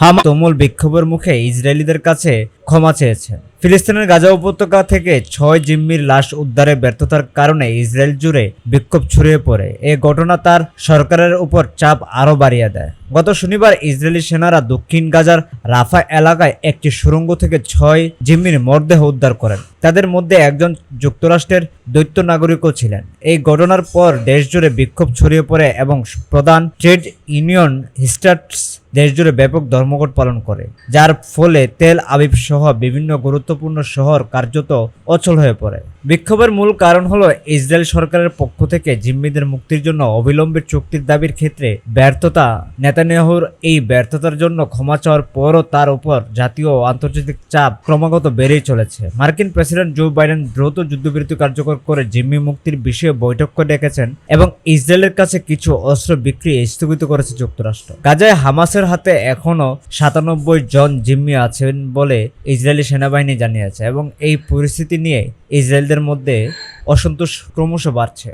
হামা তুমুল বিক্ষোভের মুখে ইসরায়েলিদের কাছে ক্ষমা চেয়েছে। ফিলিস্তিনের গাজা উপত্যকা থেকে ছয় জিম্মির লাশ উদ্ধারে ব্যর্থতার কারণে ইসরায়েল জুড়ে বিক্ষোভ ছড়িয়ে পড়ে। এ ঘটনা তার সরকারের উপর চাপ আরও বাড়িয়ে দেয়। গত শনিবার ইসরায়েলি সেনারা দক্ষিণ গাজার রাফা এলাকায় একটি সুড়ঙ্গ থেকে ছয় জিম্মির মরদেহ উদ্ধার করেন। তাদের মধ্যে একজন যুক্তরাষ্ট্রের দৈত্য নাগরিকও ছিলেন। এই ঘটনার পর দেশজুড়ে বিক্ষোভ ছড়িয়ে পড়ে এবং প্রধান ট্রেড ইউনিয়ন হিস্টার্টস দেশজুড়ে ব্যাপক ধর্মঘট পালন করে, যার ফলে তেল আবিব সহ বিভিন্ন গুরুত্বপূর্ণ শহর কার্যত অচল হয়ে পড়ে। বিক্ষোভের মূল কারণ হলো ইসরায়েল সরকারের পক্ষ থেকে জিম্মিদের মুক্তির জন্য অবিলম্বে চুক্তির দাবির ক্ষেত্রে ব্যর্থতা নেতানিয়াহুর এই ব্যর্থতার জন্য ক্ষমা চাওয়ার পরও তার উপর জাতীয় ও আন্তর্জাতিক চাপ ক্রমাগত বেড়েই চলেছে। মার্কিন প্রেসিডেন্ট জো বাইডেন দ্রুত যুদ্ধবিরতি কার্যকর করে জিম্মি মুক্তির বিষয়ে বৈঠক করে ডেকেছেন এবং ইসরায়েলের কাছে কিছু অস্ত্র বিক্রি স্থগিত করেছে যুক্তরাষ্ট্র। গাজায় হামাসের হাতে এখনও সাতানব্বই জন জিম্মি আছেন বলে ইসরায়েলি সেনাবাহিনী জানিয়েছে এবং এই পরিস্থিতি নিয়ে ইসরায়েলদের মধ্যে অসন্তোষ ক্রমশ বাড়ছে।